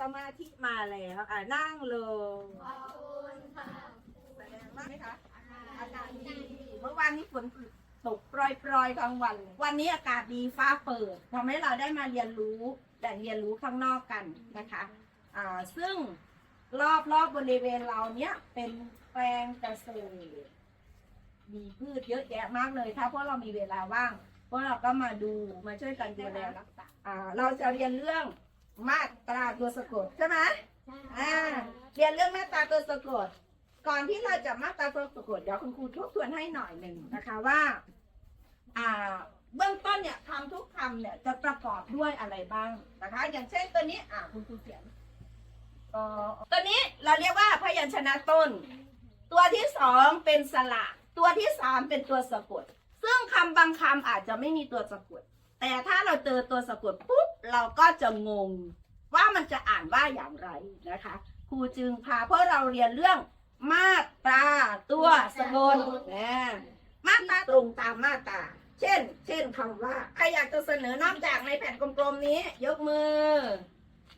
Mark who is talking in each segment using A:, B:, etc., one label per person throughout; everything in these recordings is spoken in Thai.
A: สมาธิมาแล้วอะนั่งลง
B: ขอบคุณค่ะ
A: แสดงว่าไหมคะอากาศดีเมื่อวานนี้ฝนตกปรอยๆกลางวัน วันนี้อากาศดีฟ้าเปิดทำให้เราได้มาเรียนรู้แต่เรียนรู้ข้างนอกกันนะคะอ่าซึ่งรอบๆบบริเวณเราเนี้ยเป็นแปลงเกษตรมีพืชเยอะแยะมากเลยถ้าพราะเรามีเวลาว่างพวกเราก็มาดูมาช่วยกันดูแลรักษาอ่าเราจะเรียนเรื่อง มาตราตัวสะกดใช่ไหมอ่าเรียนเรื่องมาตราตัวสะกด ก่อนที่เราจะมาตราตัวสะกดเดี๋ยวคุณครูทบทวนให้หน่อยหนึ่งนะคะว่า อ่า เบื้องต้นเนี่ยคำทุกคำเนี่ยจะประกอบด้วยอะไรบ้างนะคะ อย่างเช่นตัวนี้อ่าคุณครูเขียนเอ่อตัวนี้เราเรียกว่าพยัญชนะต้น ตัวที่สองเป็นสระตัวที่สามเป็นตัวสะกด ซึ่งคำบางคำอาจจะไม่มีตัวสะกด แต่ถ้าเราเจอตัวสะกดปุ๊บ เราก็จะงงว่ามันจะอ่านว่าอย่างไรนะคะครูจึงพาพวกเราเรียนเรื่องมาตราตัวสะกดนะมาตราตรงตามมาตราเช่น เช่นคำว่าใครอยากจะเสนอนอกจากในแผ่นกลมๆนี้ ยกมือ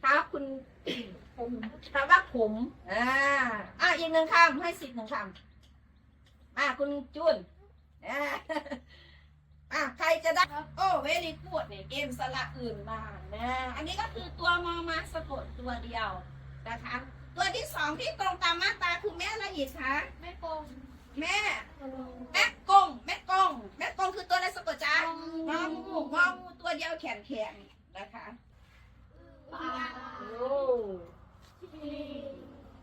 A: ครับคุณคำว่าขมอ่าอะอีกหนึ่งคำให้สิบหนึ่งคำอะคุณจุนอ่า อะใครจะได้โอ้เวลีกูดเนี่ยเกมสละอื่นมานะอันนี้ก็คือตัวมอมาสะกดตัวเดียวนะคะตัวที่สองที่ตรงตามมาตราคือแม่อะไรอีกคะ
B: แม่โกง
A: แม่แม่กงแม่กงแม่กงคือตัวอะไรสะกดจ้างองูงองูตัวเดียวแขนแขนนะคะ
B: ปลา
A: โอ้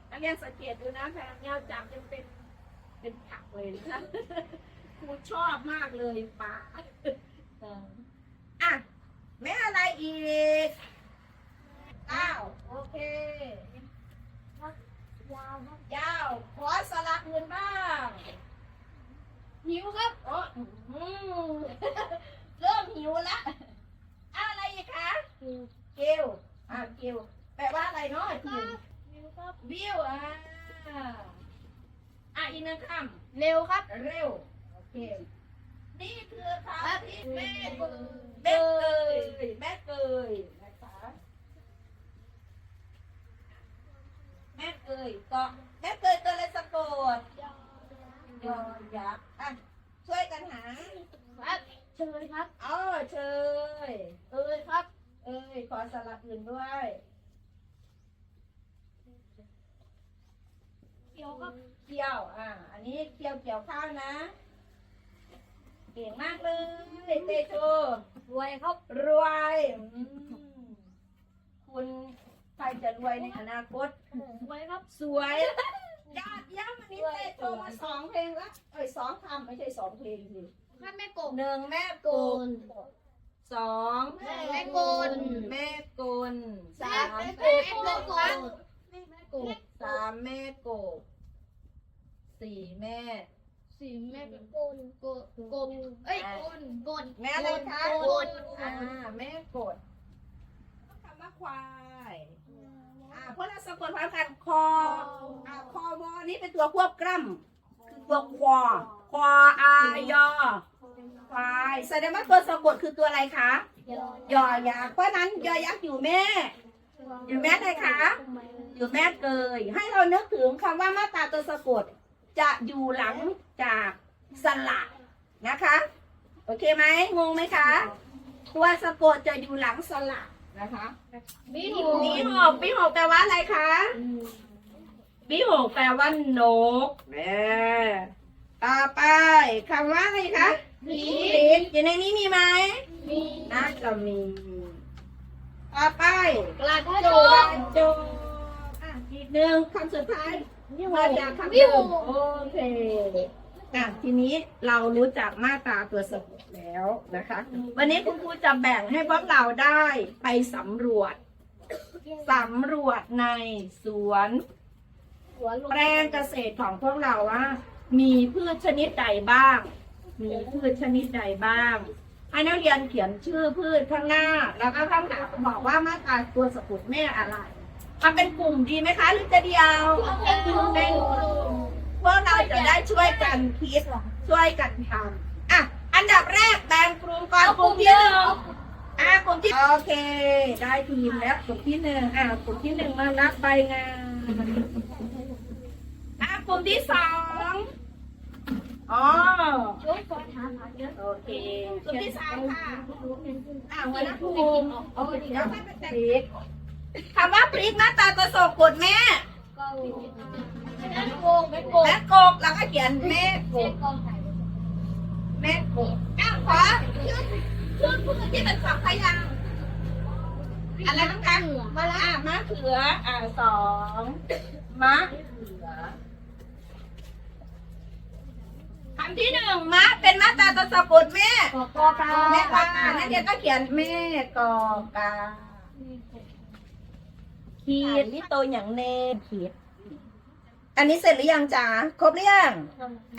A: นักเรียนสังเกตดูนะแพงเงาจับยังเป็นเป็นผักเลยนะ ครูชอบมากเลยปลาเอออะแม่อะไรอีกเก้าโอเค
B: ยาวครับ
A: ยาว ขอสลักเงินบ้าง
B: หิวครับ
A: โอ้อื้อหือเริ่มหิวละ อะไรอีกคะเกลอะเกลแปลว่าอะไรเนาะทีม
B: หิวครับ
A: วิวอะอะอีกหนึ่งค
B: เร็วครับำ
A: เร็วโอเค นี่คือคำที่แม่เก
B: เดิ
A: ยแม่เกยนะคะแม่เกยก็แม่เกยตัวอะไรสะกดยอยักษ์อะช่วยกันหา
B: ครับเชิญครับ
A: อ๋อเชย
B: เอ้ยครับ
A: เอ้ยขอสลับอื่นด้วย
B: เกี่ยวครับ
A: เกี่ยวอ่าอันนี้เกี่ยวเกี่ยวข้าวนะ ก่งมากเลยเตโช
B: รวยครับ
A: รวยอืมคุณใครจะรวยในอนาคต
B: รวยครับ
A: สวยยอดเยี่ยมอันนี้เตโชมาสองเพลงละเอ้ยสองคำไม่ใช่สองเพลงสิ
B: แม่แม่โกง
A: หนึ่งแม่กลสอง
B: แม่กล
A: แม่กลสาม
B: แม่โกงแม่โกง
A: สามแม่โกบสี่แม่
B: สี่แม่โกนโกนโกนเอ้ยโกนโกน
A: แม่อะไรคะ
B: โกน
A: อ่าแม่กดคำว่าควายอ่าเพราะเราสะกดพร้อมกันคออ่าคอวอนี่เป็นตัวควบกล้ำคือตัวควอควออายอควายแสดงว่าตัวสะกดคือตัวอะไรคะยอยักษ์เพราะฉะนั้นยอยักษ์อยู่แม่ อยู่แม่ไหนคะอยู่แม่เกยให้เรานึกถึงคำว่ามาตราตัวสะกด จะอยู่หลังจากสระนะคะ โอเคไหมงงไหมคะตัวสะกดจะอยู่หลังสระนะคะ
B: มีห
A: ปีหกปีหกแปลว่าอะไรคะปีหกแปลว่านกแม่ต่อไปคำว่าอะไรคะ
B: มี
A: ลิดอยู่ในนี้มีไหม
B: มี
A: น่าจะมีต่อไป
B: กระ
A: โจ
B: โจ
A: กโจกอะอีกหนึ่งคำสุดท้าย
B: วิว
A: มาจากคำ
B: วิ
A: เดิ
B: ว
A: มโอเคอะทีนี้เรารู้จักมาตราตัวสะกดแล้วนะคะ วันนี้คุณครูจะแบ่งให้พวกเราได้ไปสำรวจสำรวจในสวน
B: หัวลง
A: แปลงเกษตรของพวกเราว่า มีพืชชนิดใดบ้าง มีพืชชนิดใดบ้างให้นักเรียนเขียนชื่อพืชข้างหน้า แล้วก็ข้างหลังบอกว่ามาตราตัวสะกดแม่อะไร ทำเป็นกลุ่มดีไหมคะ หรือจะเดียวเป็นกลุ่มเป็นกลุ่มพวกเราจะได้ช่วยกันคิดช่วยกันทำอะอันดับแรกแบ่งกลุ่มก่อนกลุ่มที่หนึ่งอ่ากลุ่มที่โอเค ได้ทีมแล้วกลุ่มที่หนึ่งอ่ากลุ่มที่หนึ่งมารับใบงานอ่ากลุ่มที่สองอ๋อ
B: ช่วยก่อนถามหาเยอะ
A: โอเคกลุ่มที่สามค่ะอ่าหัวหน้ากลุ่มโอ้เดี๋ยวให้เป็นพริก คำว่าพริกหน้าตาตัวโศกกดแม่
B: ก็แม่โกงแม่โกง
A: แม่กบแล้วก็เขียนแม่ก
B: แม่
A: บ
B: โกงไหน
A: แม่กบอ้าวขอชื่อชื่อผู้ที่เป็นสองพยางค์อะไรต้องการ
B: มาละ
A: อะมะเขืออ่าสองมะเขือคำที่หนึ่งมะเป็นมาตราตัวสะกดแม่
B: กอกอกา
A: แม่กอกานักเรียนก็เขียนแม่กอกา ขีดนี่ตัวอย่างเนขีด อันนี้เสร็จหรือยังจ๊ะครบหรือยัง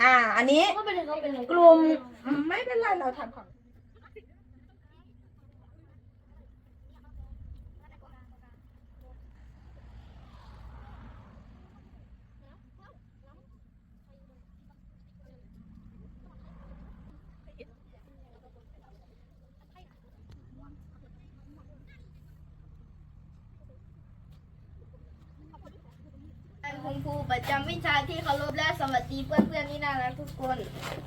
A: อ่า อันนี้
B: ก็เป็นก็เป็นเลย
A: กลุ่มอืมไม่เป็นไรเราทำของ
B: รูประจำวิชาที่เคารพและสวัสดีเพื่อนๆที่น่ารักทุกคน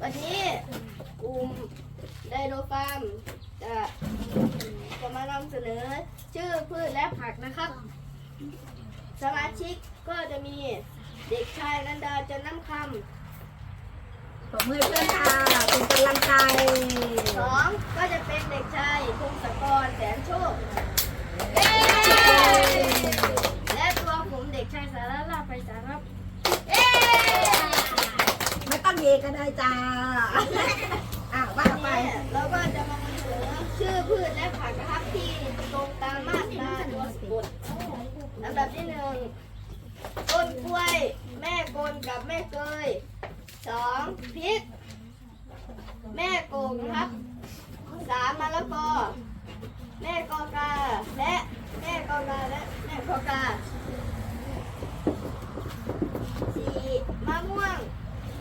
B: วันนี้กลุ่มไดโนฟาร์มจะจะมานำเสนอชื่อพืชและผักนะครับ สมาชิกก็จะมีเด็กชายนันดาจันน้ำคำ
A: ปรบมือเพื่อนค่ะเป็นกำลังใจ
B: สองก็จะเป็นเด็กชายพงศกรแสนโชคเย้และตัวผมเด็กชายสาระลาไปสารครับเย้
A: ไม่ต้องเย ก็ได้จ้าอะว่าไป
B: ไปเราก็จะมาเสนอชื่อพืชและผักนะครับที่ตรงตามมาตราตัวสะกดลำดับที่หนึ่งต้นกล้วย แม่กลกับแม่เกยสองพริก แม่โกงนะครับสามมะละกอแม่กอกาและแม่กอกาและแม่กอกาสี่มะม่วง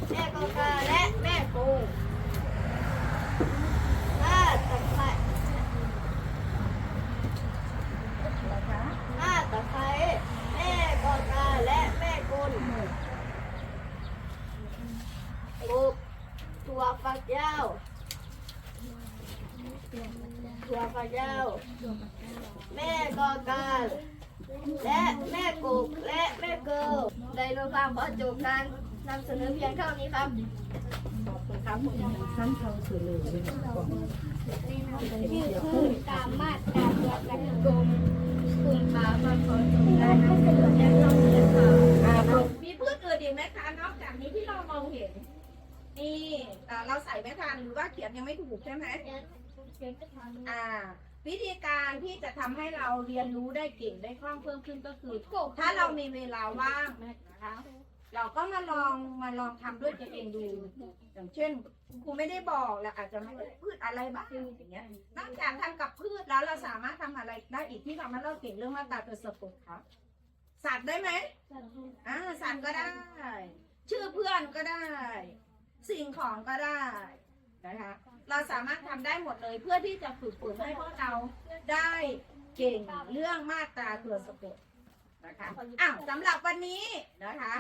B: แม่กอกาและแม่กงห้าตะไคร้ห้าตะไคร้แม่กอกาและแม่กุลหกถั่วฝักยาวถั่วฝักยาวแม่กอกาและแม่กุกและแม่เกิลไดโนฟาร์มขอจบการ นำเสนอเพียงเท่านี้ครับ
A: ครับผมสั้นเขาสื่อเลย
B: ชื่อคือตามมาตราตัวกันกลมกลุ่มป่ามาขอจบการนำเสนอเพียงเท่านี้ค่ะ
A: มีพืชอื่นอีกไหมคะนอกจากนี้ที่เรามองเห็น นี่เราใส่ไม่ทันหรือว่าเขียนยังไม่ถูกใช่ไหมอ่าวิธีการที่จะทำให้เราเรียนรู้ได้เก่งได้คล่องเพิ่มขึ้นก็คือ ถ้าเรามีเวลาว่างนะคะ เราก็มาลองมาลองทำด้วยตัวเองดู อย่างเช่นครูไม่ได้บอกแล้วอาจจะไม่ได้พืชอะไรบ้างอย่างเงี้ยนอกจากทำกับพืชแล้วเราสามารถทำอะไรได้อีกที่ทำให้เราเก่งเรื่องมาตราตัวสะกดครับสัตว์ได้ไหมอ่าสัตว์ก็ได้ ชื่อเพื่อนก็ได้ สิ่งของก็ได้นะคะเราสามารถทำได้หมดเลยเพื่อที่จะฝึกฝนให้พวกเราได้เก่งเรื่องมาตราตัวสะกด นะคะอ้าวสำหรับวันนี้นะคะ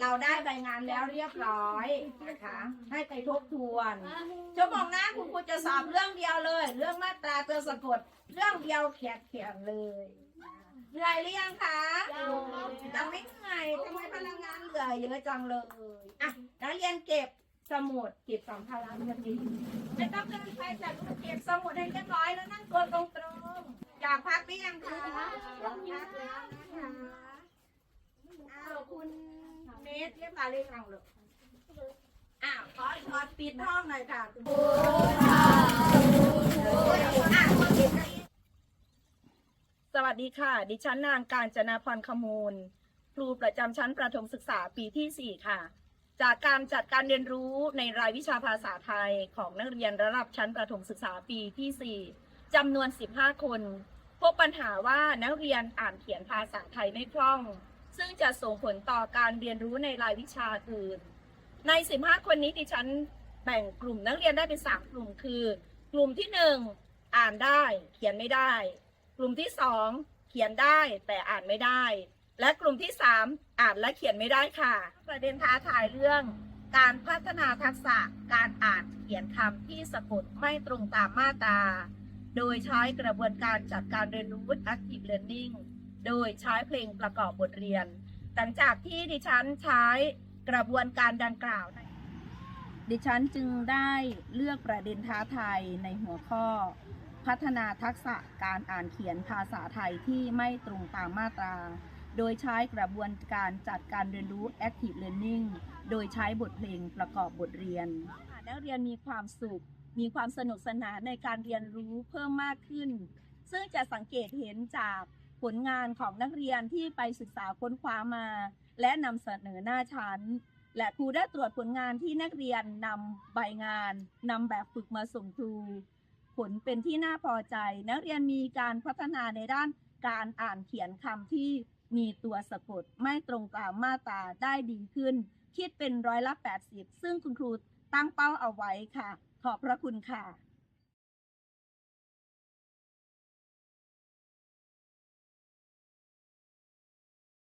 A: เราได้ใบงานแล้วเรียบร้อยนะคะ ให้ไปทบทวนชั่วโมงหน้าคุณครูจะสอบเรื่องเดียวเลย เรื่องมาตราตัวสะกด เรื่องเดียวเขียนเขียนเลยเหนื่อยหรือยังคะยังไม่เหนื่อยทำไมพลังงานเหลือเยอะจังเลยอะนักเรียนเก็บสมุดเก็บสัมภาระกันดีไม่ต้องเดินไปจัดเก็บสมุดให้เรียบร้อยแล้วนั่งตัวตรงๆ อยากพักหรือยังคะอยากพักแล้วนะคะอ้าวคุณเมธเรียบร้อยหรือยังลูกอ้าวขอขอปิดห้องหน่อยค่ะคุณครูอะคนเก็บเก้าอี้สวัสดีค่ะ ดิฉันนางการจนาพรขมูล ครูประจำชั้นประถมศึกษาปีที่ 4 ค่ะ จากการจัดการเรียนรู้ในรายวิชาภาษาไทยของนักเรียนระดับชั้นประถมศึกษาปีที่ 4จำนวน 15 คน พบปัญหาว่านักเรียนอ่านเขียนภาษาไทยไม่คล่อง ซึ่งจะส่งผลต่อการเรียนรู้ในรายวิชาอื่น ใน 15 คนนี้ดิฉันแบ่งกลุ่มนักเรียนได้เป็น 3 กลุ่มคือ กลุ่มที่ 1 อ่านได้ เขียนไม่ได้ กลุ่มที่สองเขียนได้แต่อ่านไม่ได้ และกลุ่มที่สามอ่านและเขียนไม่ได้ค่ะ ประเด็นท้าทายเรื่อง การพัฒนาทักษะการอ่านเขียนคำที่สะกดไม่ตรงตามมาตรา โดยใช้กระบวนการจัดการเรียนรู้ active learning โดยใช้เพลงประกอบบทเรียน หลังจากที่ดิฉันใช้กระบวนการดังกล่าว ดิฉันจึงได้เลือกประเด็นท้าทายในหัวข้อ พัฒนาทักษะการอ่านเขียนภาษาไทยที่ไม่ตรงตามมาตรา โดยใช้กระบวนการจัดการเรียนรู้ active learning โดยใช้บทเพลงประกอบบทเรียน นักเรียนมีความสุข มีความสนุกสนานในการเรียนรู้เพิ่มมากขึ้น ซึ่งจะสังเกตเห็นจากผลงานของนักเรียนที่ไปศึกษาค้นคว้ามา และนำเสนอหน้าชั้น และครูได้ตรวจผลงานที่นักเรียนนำใบงานนำแบบฝึกมาส่งครูผลเป็นที่น่าพอใจ นักเรียนมีการพัฒนาในด้านการอ่านเขียนคำที่มีตัวสะกดไม่ตรงตามมาตราได้ดีขึ้น คิดเป็นร้อยละ 80 ซึ่งคุณครูตั้งเป้าเอาไว้ค่ะ ขอบพระคุณค่ะ